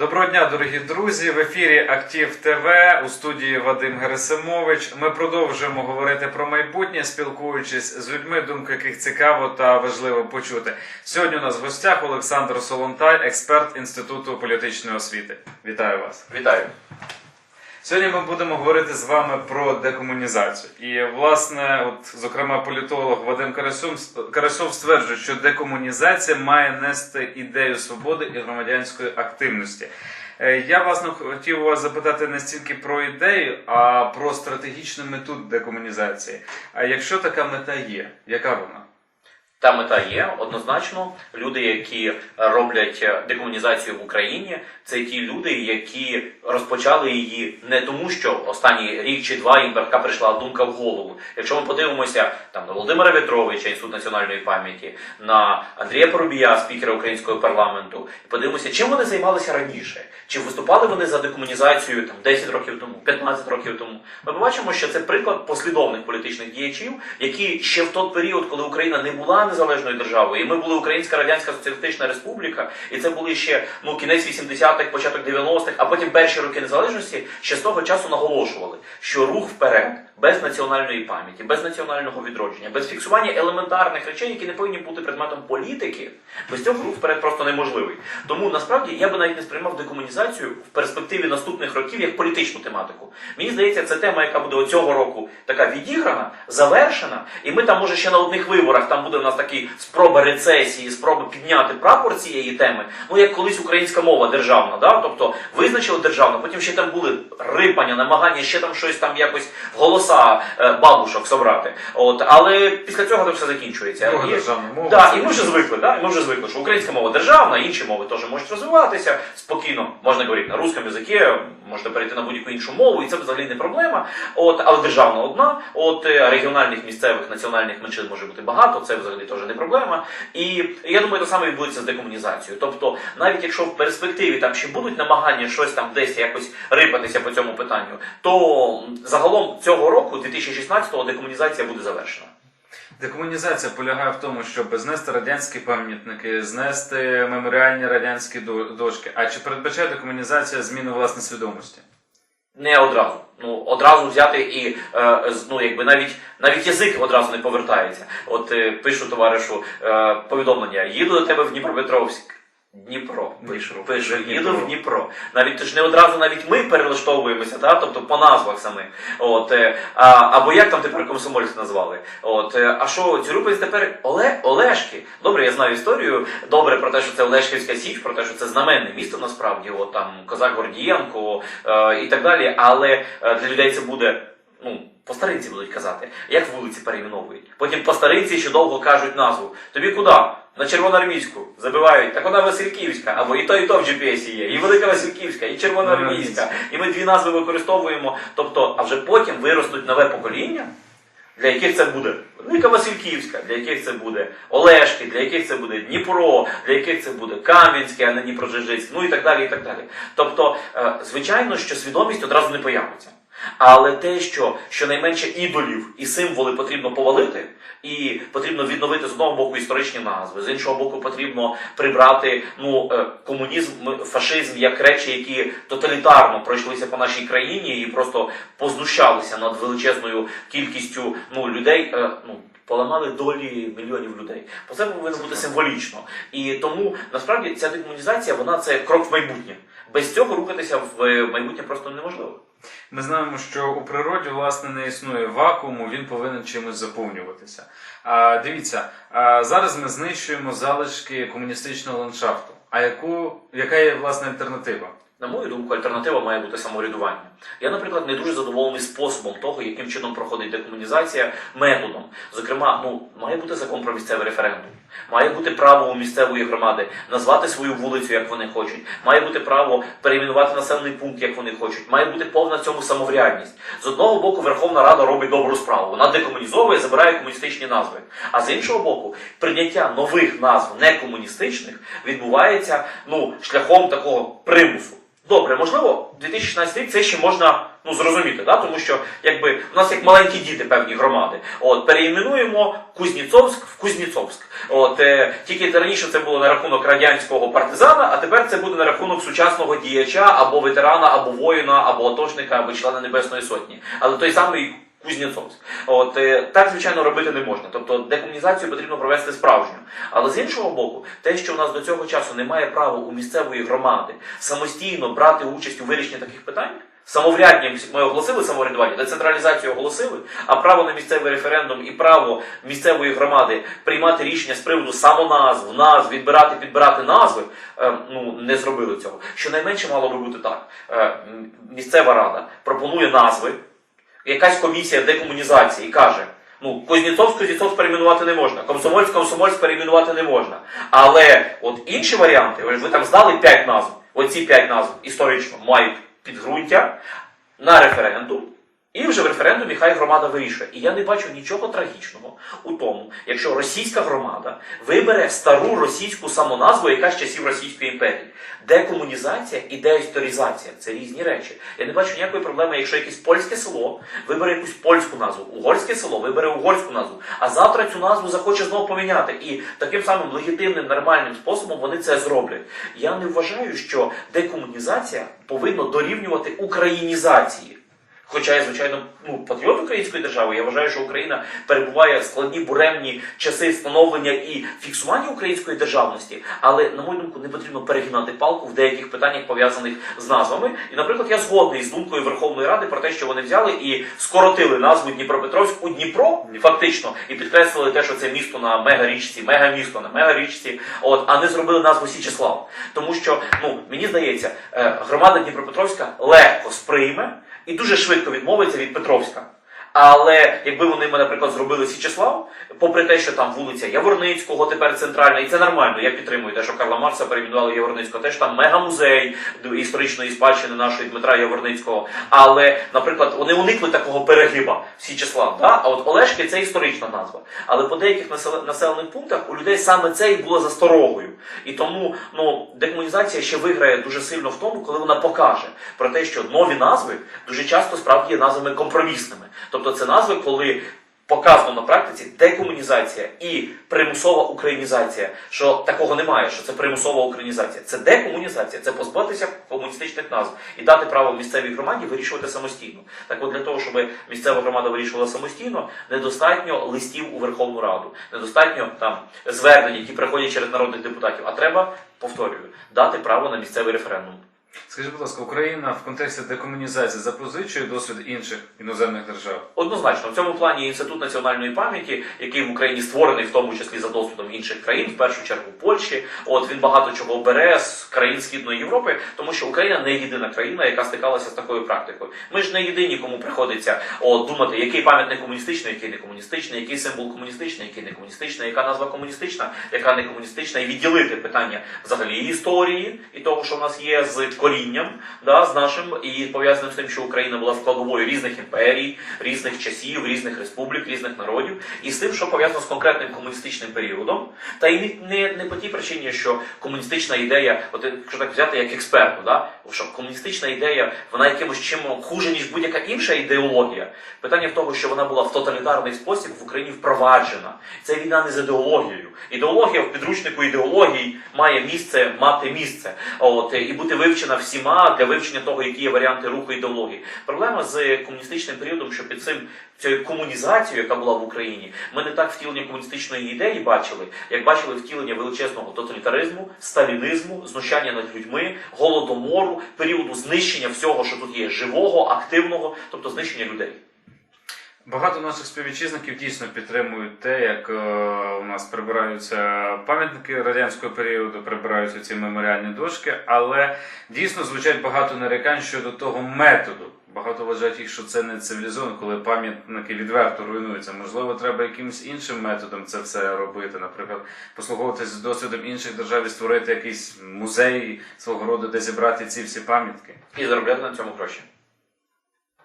Доброго дня, дорогі друзі! В ефірі Актив ТВ у студії Вадим Герасимович. Ми продовжуємо говорити про майбутнє, спілкуючись з людьми, думки яких цікаво та важливо почути. Сьогодні у нас в гостях Олександр Солонтай, експерт Інституту політичної освіти. Вітаю вас! Вітаю. Сьогодні ми будемо говорити з вами про декомунізацію. І, власне, от, зокрема, політолог Вадим Карасьов стверджує, що декомунізація має нести ідею свободи і громадянської активності. Е, Я, власне, хотів вас запитати не стільки про ідею, а про стратегічну мету декомунізації. А якщо така мета є, яка вона? Та мета є однозначно. Люди, які роблять декомунізацію в Україні, це ті люди, які розпочали її не тому, що останній рік чи два їм така прийшла думка в голову. Якщо ми подивимося там на Володимира В'ятровича, Інститут національної пам'яті, на Андрія Поробія, спікера українського парламенту, і подивимося, чим вони займалися раніше. Чи виступали вони за декомунізацію там 10 років тому, 15 років тому? Ми побачимо, що це приклад послідовних політичних діячів, які ще в той період, коли Україна не була незалежною державою, і ми були Українська Радянська Соціалістична Республіка, і це були ще ну кінець 80-х, початок 90-х, а потім перші роки незалежності, ще з того часу наголошували, що рух вперед без національної пам'яті, без національного відродження, без фіксування елементарних речей, які не повинні бути предметом політики, без цього рух вперед просто неможливий. Тому насправді я би навіть не сприймав декомунізацію в перспективі наступних років як політичну тематику. Мені здається, це тема, яка буде цього року така відіграна, завершена, і ми там, може, ще на одних виборах там буде в нас такі спроба рецесії, спроба підняти прапор цієї теми. Ну як колись українська мова державна, да? тобто визначили державну, потім ще там були рипання, намагання ще там щось там якось в голоса е, бабушок собрати. От, але після цього це все закінчується. Друга І- державна мова. Да, і ми вже звикли, да? і ми вже звикли, що українська мова державна, інші мови теж можуть розвиватися спокійно. Можна говорити на русском язикі, можна перейти на будь-яку іншу мову, і це взагалі не проблема. От, але державна одна, от регіональних, місцевих, національних меншин може бути багато, це взагалі теж не проблема. І я думаю, те саме відбудеться з декомунізацією. Тобто, навіть якщо в перспективі там ще будуть намагання щось там десь якось рипатися по цьому питанню, то загалом цього року, 2016-го, декомунізація буде завершена. Декомунізація полягає в тому, щоб знести радянські пам'ятники, знести меморіальні радянські до- дошки. А чи передбачає декомунізація зміни власне свідомості? Не одразу. Ну одразу взяти і е, ну, якби навіть навіть язик одразу не повертається. От е, пишу товаришу е, повідомлення: їду до тебе в Дніпропетровськ. Дніпро, пишу, пишу, Дніпро. їду в Дніпро. Навіть то ж не одразу навіть ми перелаштовуємося, та? тобто по назвах самих. От, е, а, або як там тепер комсомольці назвали. От, е, а що, Цюрюпець тепер Оле, Олешки? Добре, я знаю історію. Добре про те, що це Олешківська Січ, про те, що це знаменне місто насправді, от там Козак Гордієнко е, і так далі. Але е, для людей це буде. Ну, по старинці будуть казати, як вулиці перейменовують. Потім по старинці ще довго кажуть назву. Тобі куди? На Червоноармійську забивають. Так вона Васильківська, або і то, і то в GPS є. І Велика Васильківська, і Червоноармійська. І ми дві назви використовуємо. Тобто, а вже потім виростуть нове покоління, для яких це буде Велика Васильківська, для яких це буде Олешки, для яких це буде Дніпро, для яких це буде Кам'янське, а не Дніпрожижицьке, ну і так далі. і так далі. Тобто, е, звичайно, що свідомість одразу не появиться. Але те, що щонайменше ідолів і символи потрібно повалити, і потрібно відновити з одного боку історичні назви, з іншого боку, потрібно прибрати ну, е, комунізм, фашизм як речі, які тоталітарно пройшлися по нашій країні і просто познущалися над величезною кількістю ну, людей. е, Ну, Поламали долі мільйонів людей. Бо це повинно бути символічно. І тому насправді ця декомунізація вона це крок в майбутнє. Без цього рухатися в е, майбутнє просто неможливо. Ми знаємо, що у природі власне не існує вакууму, він повинен чимось заповнюватися. А, дивіться, а, зараз ми знищуємо залишки комуністичного ландшафту. А яку, яка є власне альтернатива? На мою думку, альтернатива має бути самоврядування. Я, наприклад, не дуже задоволений способом того, яким чином проходить декомунізація методом. Зокрема, ну має бути закон про місцевий референдум, має бути право у місцевої громади назвати свою вулицю, як вони хочуть, має бути право перейменувати населений пункт, як вони хочуть, має бути повна цьому самоврядність. З одного боку, Верховна Рада робить добру справу, вона декомунізовує, забирає комуністичні назви. А з іншого боку, прийняття нових назв некомуністичних відбувається ну шляхом такого примусу. Добре, можливо, 2016 рік це ще можна ну, зрозуміти, да? тому що якби у нас як маленькі діти певні громади. От переіменуємо Кузніцовськ в Кузніцовськ. От е, тільки раніше це було на рахунок радянського партизана, а тепер це буде на рахунок сучасного діяча або ветерана, або воїна, або оточника, або члена Небесної Сотні. Але той самий Кузнєцовськ. От е, так, звичайно, робити не можна. Тобто декомунізацію потрібно провести справжню. Але з іншого боку, те, що в нас до цього часу немає права у місцевої громади самостійно брати участь у вирішенні таких питань. Самоврядні ми оголосили самоврядування, децентралізацію оголосили, а право на місцевий референдум і право місцевої громади приймати рішення з приводу самоназв, назв, відбирати, підбирати назви, е, ну не зробили цього. Щонайменше мало би бути так. Е, місцева рада пропонує назви, якась комісія декомунізації каже. Ну, Кузнєцовськ, Кузнєцовськ перейменувати не можна, Комсомольськ, Комсомольськ перейменувати не можна. Але от інші варіанти, ви там здали 5 назв, оці 5 назв історично мають підґрунтя на референдум, і вже в референдумі хай громада вирішує. І я не бачу нічого трагічного у тому, якщо російська громада вибере стару російську самоназву, яка з часів Російської імперії. Декомунізація і деісторизація це різні речі. Я не бачу ніякої проблеми, якщо якесь польське село вибере якусь польську назву, угорське село вибере угорську назву, а завтра цю назву захоче знову поміняти. І таким самим легітимним нормальним способом вони це зроблять. Я не вважаю, що декомунізація повинна дорівнювати українізації. Хоча я, звичайно, ну, патріот української держави, я вважаю, що Україна перебуває в складні буремні часи встановлення і фіксування української державності, але, на мою думку, не потрібно перегинати палку в деяких питаннях пов'язаних з назвами. І, наприклад, я згодний з думкою Верховної Ради про те, що вони взяли і скоротили назву Дніпропетровськ у Дніпро, фактично, і підкреслили те, що це місто на мегарічці, мегамісто на мегарічці, от, а не зробили назву Січеслав. Тому що, ну, мені здається, е, громада Дніпропетровська легко сприйме і дуже швидко відмовиться від Петровська. Але якби вони, наприклад, зробили Січеслав, попри те, що там вулиця Яворницького тепер центральна, і це нормально, я підтримую те, що Карла Марса перейменували Яворницького, теж там мегамузей історичної спадщини нашої Дмитра Яворницького. Але, наприклад, вони уникли такого перегиба Січеслав. Да? А от Олешки це історична назва. Але по деяких населених пунктах у людей саме це і було засторогою. І тому ну, декомунізація ще виграє дуже сильно в тому, коли вона покаже про те, що нові назви дуже часто справді є назвами компромісними. Тобто це назви, коли показано на практиці декомунізація і примусова українізація. Що такого немає, що це примусова українізація. Це декомунізація, це позбавитися комуністичних назв і дати право місцевій громаді вирішувати самостійно. Так от для того, щоб місцева громада вирішувала самостійно, недостатньо листів у Верховну Раду, недостатньо там звернень, які приходять через народних депутатів. А треба, повторюю, дати право на місцевий референдум. Скажіть, будь ласка, Україна в контексті декомунізації запозичує досвід інших іноземних держав? Однозначно, в цьому плані інститут національної пам'яті, який в Україні створений, в тому числі за досвідом інших країн, в першу чергу Польщі. От він багато чого бере з країн Східної Європи, тому що Україна не єдина країна, яка стикалася з такою практикою. Ми ж не єдині, кому приходиться от, думати, який пам'ятник комуністичний, який не комуністичний, який символ комуністичний, який не комуністичний, яка назва комуністична, яка не комуністична, і відділити питання взагалі історії і того, що в нас є з корінням, да, з нашим і пов'язаним з тим, що Україна була складовою різних імперій, різних часів, різних республік, різних народів, і з тим, що пов'язано з конкретним комуністичним періодом, та й не, не, по тій причині, що комуністична ідея, от якщо так взяти як експерту, да, що комуністична ідея, вона якимось чим хуже, ніж будь-яка інша ідеологія. Питання в тому, що вона була в тоталітарний спосіб в Україні впроваджена. Це війна не з ідеологією. Ідеологія в підручнику ідеології має місце мати місце. От і бути вивчена всіма для вивчення того, які є варіанти руху ідеології. Проблема з комуністичним періодом, що під цим цією комунізацією, яка була в Україні, ми не так втілення комуністичної ідеї бачили, як бачили втілення величезного тоталітаризму, сталінізму, знущання над людьми, голодомору, періоду знищення всього, що тут є живого, активного, тобто знищення людей. Багато наших співвітчизників дійсно підтримують те, як е, у нас прибираються пам'ятники радянського періоду, прибираються ці меморіальні дошки, але дійсно звучать багато нарікань щодо того методу. Багато вважають їх, що це не цивілізовано, коли пам'ятники відверто руйнуються. Можливо, треба якимось іншим методом це все робити. Наприклад, послуговуватися досвідом інших держав і створити якийсь музей свого роду, де зібрати ці всі пам'ятки. І заробляти на цьому гроші.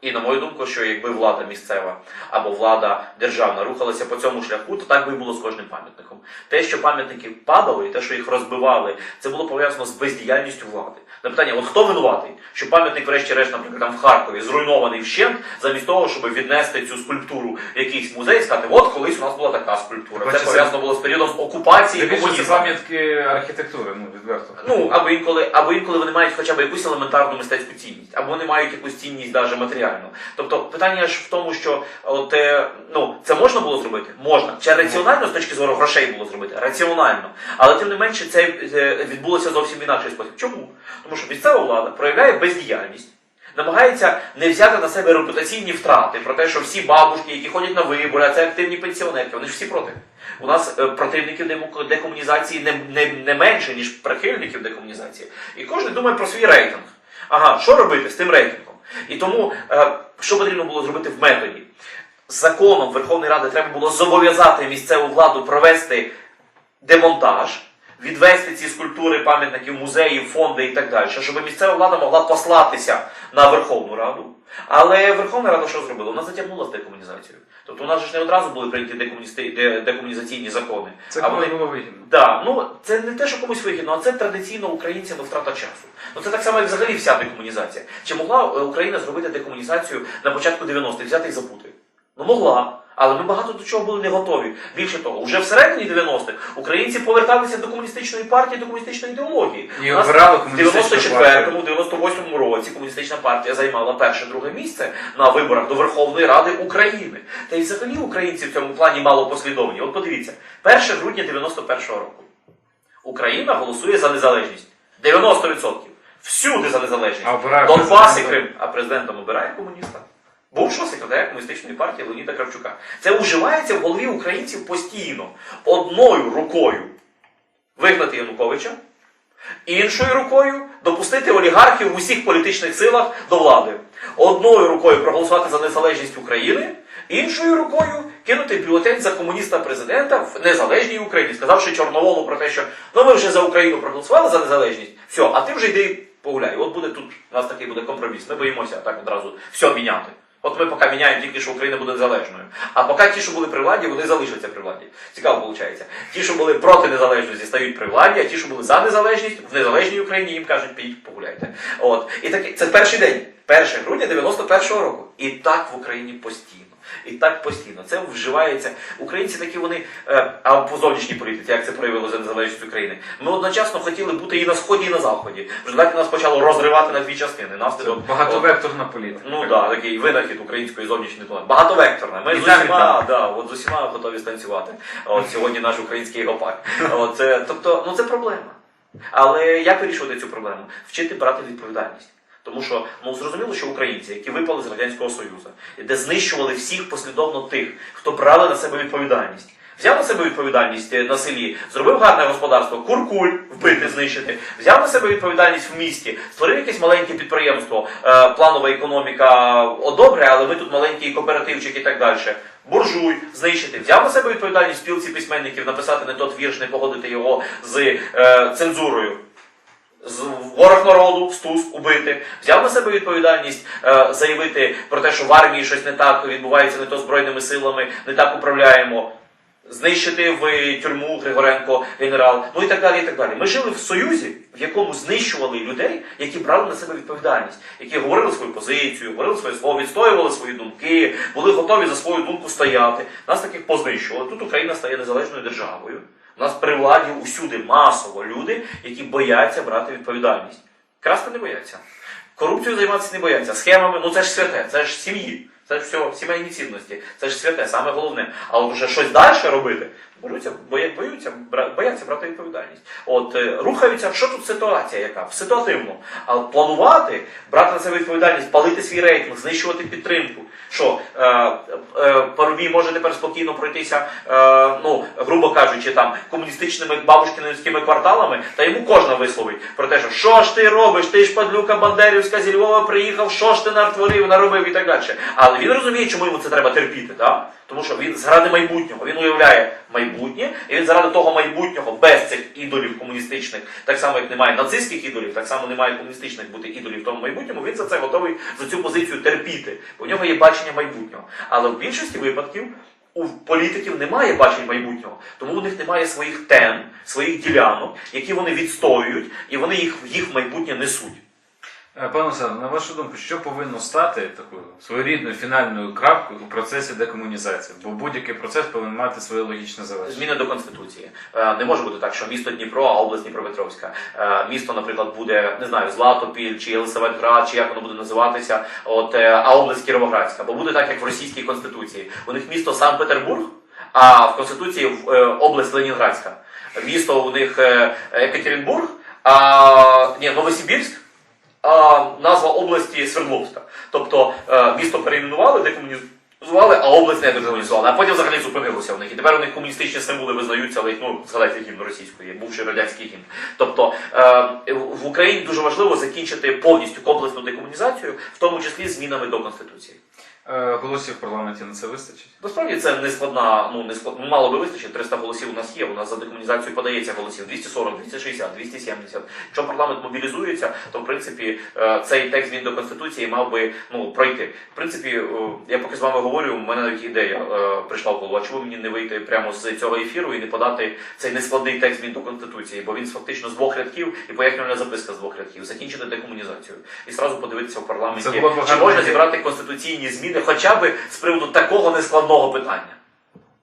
І на мою думку, що якби влада місцева або влада державна рухалася по цьому шляху, то так би і було з кожним пам'ятником. Те, що пам'ятники падали, і те, що їх розбивали, це було пов'язано з бездіяльністю влади. На питання, от хто винуватий, що пам'ятник, врешті-решт, наприклад, там в Харкові зруйнований вщент, замість того, щоб віднести цю скульптуру в якийсь музей і сказати, от колись у нас була така скульптура. Це пов'язано було з періодом окупації комунізму. пам'ятки архітектури, ну відверто. Ну, або інколи, або інколи вони мають хоча б якусь елементарну мистецьку цінність, або вони мають якусь цінність навіть матеріальну. Тобто питання ж в тому, що от, е, ну, це можна було зробити? Можна. Чи раціонально з точки зору грошей було зробити? Раціонально. Але тим не менше це е, відбулося зовсім інакший спосіб. Чому? Тому що місцева влада проявляє бездіяльність. Намагається не взяти на себе репутаційні втрати про те, що всі бабушки, які ходять на вибори, а це активні пенсіонерки, вони ж всі проти. У нас е, противників декомунізації не, не, не менше, ніж прихильників декомунізації. І кожен думає про свій рейтинг. Ага, що робити з тим рейтингом? І тому, е, що потрібно було зробити в методі? Законом Верховної Ради треба було зобов'язати місцеву владу провести демонтаж, відвести ці скульптури, пам'ятники в музеї, фонди і так далі, щоб місцева влада могла послатися на Верховну Раду. Але Верховна Рада що зробила? Вона затягнула з декомунізацією. Тобто у нас ж не одразу були прийняті декомуністи- декомунізаційні закони. Це а вони було вигідно. Да, ну це не те, що комусь вигідно, а це традиційно українцями втрата часу. Ну це так само, як взагалі вся декомунізація. Чи могла е, Україна зробити декомунізацію на початку 90-х, взяти і забути? Ну могла. Але ми багато до чого були не готові. Більше того, вже всередині 90-х українці поверталися до комуністичної партії, до комуністичної ідеології. І У нас в 94-му, 98-му році комуністична партія займала перше-друге місце на виборах до Верховної Ради України. Та й взагалі українці в цьому плані мало послідовні. От подивіться, 1 грудня 91-го року. Україна голосує за незалежність. 90%. Всюди за незалежність. Донбас і. Крим. А президентом обирає комуніста. Бувшого секретаря комуністичної партії Леоніда Кравчука. Це уживається в голові українців постійно. Одною рукою вигнати Януковича, іншою рукою допустити олігархів в усіх політичних силах до влади. Одною рукою проголосувати за незалежність України, іншою рукою кинути бюлетень за комуніста президента в незалежній Україні, сказавши Чорноволу про те, що ну ми вже за Україну проголосували за незалежність, все, а ти вже йди погуляй. От буде тут у нас такий буде компроміс. Ми боїмося так одразу все міняти. От ми поки міняємо тільки, що Україна буде незалежною. А поки ті, що були при владі, вони залишаться при владі. Цікаво виходить. Ті, що були проти незалежності, стають при владі, а ті, що були за незалежність, в незалежній Україні їм кажуть, підіть погуляйте. От. І таке це перший день, 1 грудня 91-го року. І так в Україні постійно. І так постійно. Це вживається. Українці такі вони, е, а по зовнішній політиці, як це проявило за незалежність України. Ми одночасно хотіли бути і на сході, і на заході. В результаті нас почало розривати на дві частини. Наслідок багатовекторна політика. Ну так, да, такий винахід української зовнішньої політики. Багатовекторна. Ми І з усіма, да, от з усіма готові станцювати. От сьогодні наш український гопак. От, це, тобто, ну це проблема. Але як вирішувати цю проблему? Вчити брати відповідальність. Тому що ну зрозуміло, що українці, які випали з радянського союзу, де знищували всіх послідовно тих, хто брали на себе відповідальність. Взяв на себе відповідальність е, на селі, зробив гарне господарство, куркуль вбити, знищити, взяв на себе відповідальність в місті, створив якесь маленьке підприємство, е, планова економіка одобре, але ми тут маленький кооперативчик і так далі. Буржуй, знищити, взяв на себе відповідальність спілці письменників, написати не тот вірш, не погодити його з е, цензурою ворог народу, стус, убити, взяв на себе відповідальність е, заявити про те, що в армії щось не так відбувається, не то збройними силами, не так управляємо. Знищити в тюрму Григоренко генерал, ну і так далі. і так далі. Ми жили в союзі, в якому знищували людей, які брали на себе відповідальність, які говорили свою позицію, говорили своє слово, відстоювали свої думки, були готові за свою думку стояти. Нас таких познищували. Тут Україна стає незалежною державою. У нас при владі усюди масово люди, які бояться брати відповідальність. Красти не бояться. Корупцією займатися не бояться. Схемами, ну це ж святе, це ж сім'ї. Це ж все, сімейні цінності. Це ж святе, саме головне. А от уже щось далі робити, боються, боя- боються, бра- бояться брати відповідальність. От е, рухаються, що тут ситуація яка? Ситуативно. А планувати, брати на себе відповідальність, палити свій рейтинг, знищувати підтримку. Що е, е, Парубій може тепер спокійно пройтися, е, ну грубо кажучи, там комуністичними бабушкінськими кварталами, та йому кожна висловить про те, що що ж ти робиш, ти ж падлюка Бандерівська зі Львова приїхав, що ж ти натворив, наробив і так далі. Але він розуміє, чому йому це треба терпіти, так? Тому що він заради майбутнього, він уявляє майбутнє, і він заради того майбутнього без цих ідолів комуністичних, так само як немає нацистських ідолів, так само немає комуністичних бути ідолів в тому майбутньому. Він за це готовий за цю позицію терпіти. Бо в нього є бачення майбутнього. Але в більшості випадків у політиків немає бачень майбутнього, тому у них немає своїх тем, своїх ділянок, які вони відстоюють, і вони їх їх майбутнє несуть. Е, Пане Олександр, на вашу думку, що повинно стати такою своєрідною фінальною крапкою у процесі декомунізації? Бо будь-який процес повинен мати своє логічне завершення. Зміни до конституції. Е, Не може бути так, що місто Дніпро, а область Дніпропетровська. Е, Місто, наприклад, буде не знаю, Златопіль чи Єлисаветград, чи як воно буде називатися. От а область Кіровоградська. Бо буде так, як в російській конституції. У них місто Санкт-Петербург, а в конституції область Ленінградська. Місто у них Екатеринбург, а ні, Новосибірськ. Назва області Свердловська. Тобто е, місто перейменували, декомунізували, а область не декомунізували. А потім взагалі зупинилося в них. І тепер у них комуністичні символи визнаються, але їх, ну, згадайте гімн російської, бувший радянський гімн. Тобто е, в Україні дуже важливо закінчити повністю комплексну декомунізацію, в тому числі змінами до Конституції. Е, Голосів в парламенті на це вистачить? Насправді це не складна, ну не склад... ну, мало би вистачить, 300 голосів у нас є. У нас за декомунізацію подається голосів 240, 260, 270. Якщо парламент мобілізується, то в принципі е, цей текст змін до конституції мав би ну пройти. В принципі, е, я поки з вами говорю, у мене навіть ідея прийшла в голову. А чому мені не вийти прямо з цього ефіру і не подати цей нескладний текст змін до конституції? Бо він фактично з двох рядків і пояснювальна записка з двох рядків. Закінчити декомунізацію і зразу подивитися в парламенті, чи можна зібрати конституційні зміни, хоча б з приводу такого нескладного питання.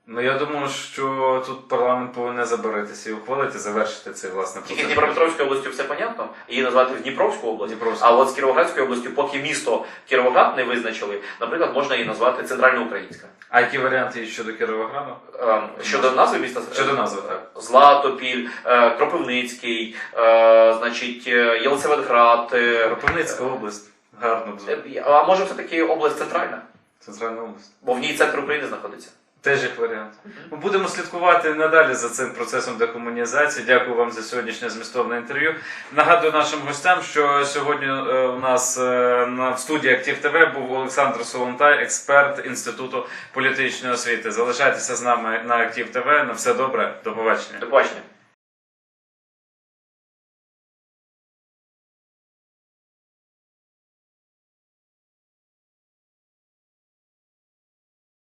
Ну я думаю, що тут парламент повинен заборитися і ухвалити, завершити цей власне Тільки з. Дніпропетровською областю все понятно, її назвати в Дніпровську область. Дніпровську. А от з Кіровоградською областю, поки місто Кіровоград не визначили, наприклад, можна її назвати Центральноукраїнська. А які варіанти є щодо Кіровограду? Ем, Щодо назви міста Щодо назви, так. Златопіль, е, Кропивницький, е, значить, е, Єлисаветград. Кропивницька область. Гарно б е, А може все-таки область центральна, Центральна область. бо в ній центр України знаходиться. Теж як варіант. Ми будемо слідкувати надалі за цим процесом декомунізації. Дякую вам за сьогоднішнє змістовне інтерв'ю. Нагадую нашим гостям, що сьогодні е, у нас е, в студії Актив ТВ був Олександр Солонтай, експерт Інституту політичної освіти. Залишайтеся з нами на Актив ТВ. На все добре. До побачення. До побачення.